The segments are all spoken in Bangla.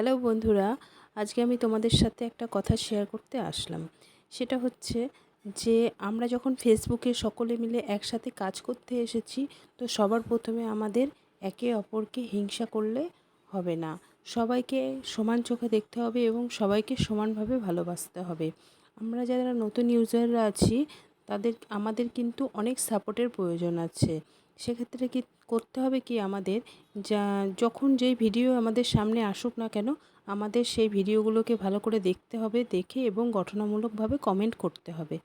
হ্যালো বন্ধুরা, আজকে আমি তোমাদের সাথে একটা কথা শেয়ার করতে আসলাম। সেটা হচ্ছে যে, আমরা যখন ফেসবুকে সকলে মিলে একসাথে কাজ করতে এসেছি, তো সবার প্রথমে আমাদের একে অপরকে হিংসা করলে হবে না। সবাইকে সমান চোখে দেখতে হবে এবং সবাইকে সমানভাবে ভালোবাসতে হবে। আমরা যারা নতুন ইউজাররা আছি, তাদের, আমাদের কিন্তু অনেক সাপোর্টের প্রয়োজন আছে। সেক্ষেত্রে কি করতে হবে কি আমাদের? যা, যখন যেই ভিডিও আমাদের সামনে আসুক না কেন, আমাদের সেই ভিডিওগুলোকে ভালো করে দেখতে হবে, দেখে এবং গঠনামূলকভাবে কমেন্ট করতে হবে।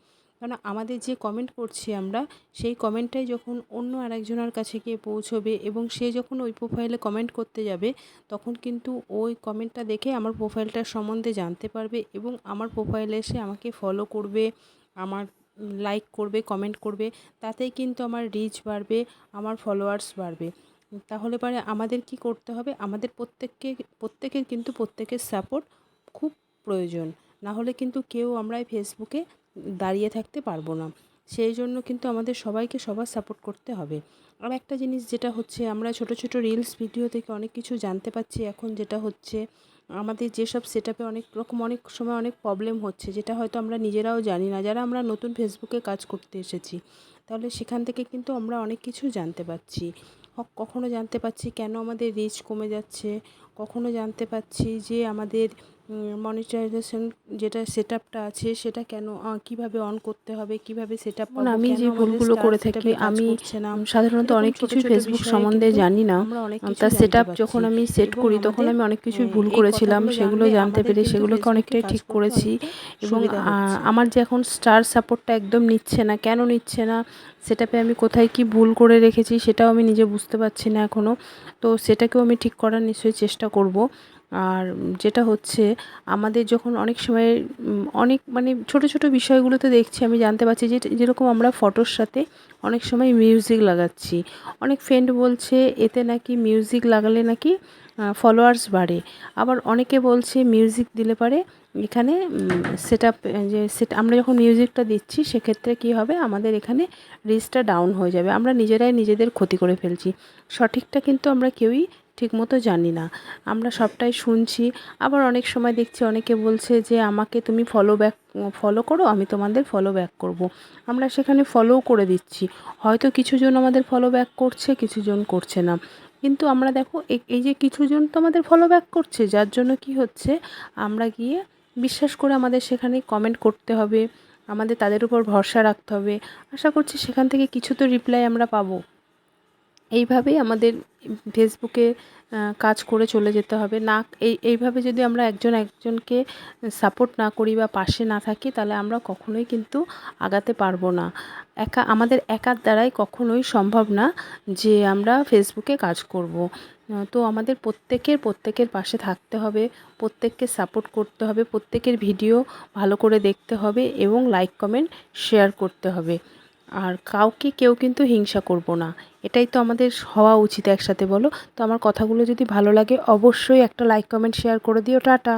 কারণ আমাদের যে কমেন্ট করছি আমরা, সেই কমেন্টটাই যখন অন্য আরেকজনের কাছে গিয়ে পৌঁছবে এবং সে যখন ওই প্রোফাইলে কমেন্ট করতে যাবে, তখন কিন্তু ওই কমেন্টটা দেখে আমার প্রোফাইলটার সম্বন্ধে জানতে পারবে এবং আমার প্রোফাইলে এসে আমাকে ফলো করবে, আমার লাইক করবে কমেন্ট করবে, তাতেই কিন্তু আমার রিচ বাড়বে, আমার ফলোয়ার্স বাড়বে। তাহলে পরে আমাদের কি করতে হবে? আমাদের প্রত্যেককে, প্রত্যেকের কিন্তু প্রত্যেকের সাপোর্ট খুব প্রয়োজন। না হলে কিন্তু কেউ আমরা ফেসবুকে দাঁড়িয়ে থাকতে পারব না। সেই জন্য কিন্তু আমাদের সবাইকে সবার সাপোর্ট করতে হবে। আর একটা জিনিস যেটা হচ্ছে, আমরা ছোট ছোট রিলস ভিডিও থেকে অনেক কিছু জানতে পারছি এখন যেটা হচ্ছে আমাদের যেসব সেট আপে অনেক রকম, অনেক সময় অনেক প্রবলেম হচ্ছে, যেটা হয়তো আমরা নিজেরাও জানি না। যারা আমরা নতুন ফেসবুকে কাজ করতে এসেছি, তাহলে সেখান থেকে কিন্তু আমরা অনেক কিছু জানতে পারছি। কখনো জানতে পারছি কেন আমাদের রিচ কমে যাচ্ছে, কখনো জানতে পারছি যে আমাদের মনিটাইজেশন যেটা সেট আপটা আছে সেটা কেন কীভাবে অন করতে হবে কীভাবে সেট আপ আমি যে ভুলগুলো করে থাকি আমি সাধারণত অনেক কিছু ফেসবুক সম্বন্ধে জানি না। তার সেট আপ যখন আমি সেট করি তখন আমি অনেক কিছুই ভুল করেছিলাম সেগুলো জানতে পেরে সেগুলোকে অনেকটাই ঠিক করেছি। এবং আমার যে এখন স্টার সাপোর্টটা একদম নিচ্ছে না কেন নিচ্ছে না? সেটাপে আমি কোথায় কি ভুল করে রেখেছি সেটাও আমি নিজে বুঝতে পারছি না এখনও তো সেটাকেও আমি ঠিক করার নিশ্চয়ই চেষ্টা করব। আর যেটা হচ্ছে, আমাদের যখন অনেক সময় অনেক মানে ছোট ছোট বিষয়গুলোতে দেখছি, আমি জানতে পারছি যে যেরকম আমরা ফটোর সাথে অনেক সময় মিউজিক লাগাচ্ছি। অনেক ফ্রেন্ড বলছে, এতে নাকি মিউজিক লাগালে নাকি ফলোয়ার্স বাড়ে। আবার অনেকে বলছে মিউজিক দিলে পারে। এখানে সেট যে সেট আমরা যখন মিউজিকটা দিচ্ছি, সেক্ষেত্রে কী হবে? আমাদের এখানে রিচটা ডাউন হয়ে যাবে। আমরা নিজেরাই নিজেদের ক্ষতি করে ফেলছি। সঠিকটা কিন্তু আমরা কেউই ঠিকমতো জানি না। আমরা সবটাই শুনছি। আবার অনেক সময় দেখছি, অনেকে বলছে যে, আমাকে তুমি ফলো ব্যাক ফলো করো, আমি তোমাদের ফলো ব্যাক করব। আমরা সেখানে ফলোও করে দিচ্ছি। হয়তো কিছুজন আমাদের ফলো ব্যাক করছে, কিছুজন করছে না। কিন্তু আমরা দেখো এই যে কিছুজন তো আমাদের ফলো ব্যাক করছে, যার জন্য কি হচ্ছে? আমরা গিয়ে বিশ্বাস করে আমাদের সেখানে কমেন্ট করতে হবে, আমাদের তাদের উপর ভরসা রাখতে হবে। আশা করছি সেখান থেকে কিছু তো রিপ্লাই আমরা পাবো। এইভাবেই আমাদের ফেসবুকে কাজ করে চলে যেতে হবে। না, এই, এইভাবে যদি আমরা একজন একজনকে সাপোর্ট না করি বা পাশে না থাকি, তাহলে আমরা কখনোই কিন্তু আগাতে পারব না। একা, আমাদের একার দ্বারাই কখনোই সম্ভব না যে আমরা ফেসবুকে কাজ করব। তো আমাদের প্রত্যেকের প্রত্যেকের পাশে থাকতে হবে, প্রত্যেককে সাপোর্ট করতে হবে, প্রত্যেকের ভিডিও ভালো করে দেখতে হবে এবং লাইক কমেন্ট শেয়ার করতে হবে। আর কাউকে কেউ কিন্তু হিংসা করব না। এটাই তো আমাদের হওয়া উচিত একসাথে বলো। তো আমার কথাগুলো যদি ভালো লাগে অবশ্যই একটা লাইক কমেন্ট শেয়ার করে দিও। টাটা।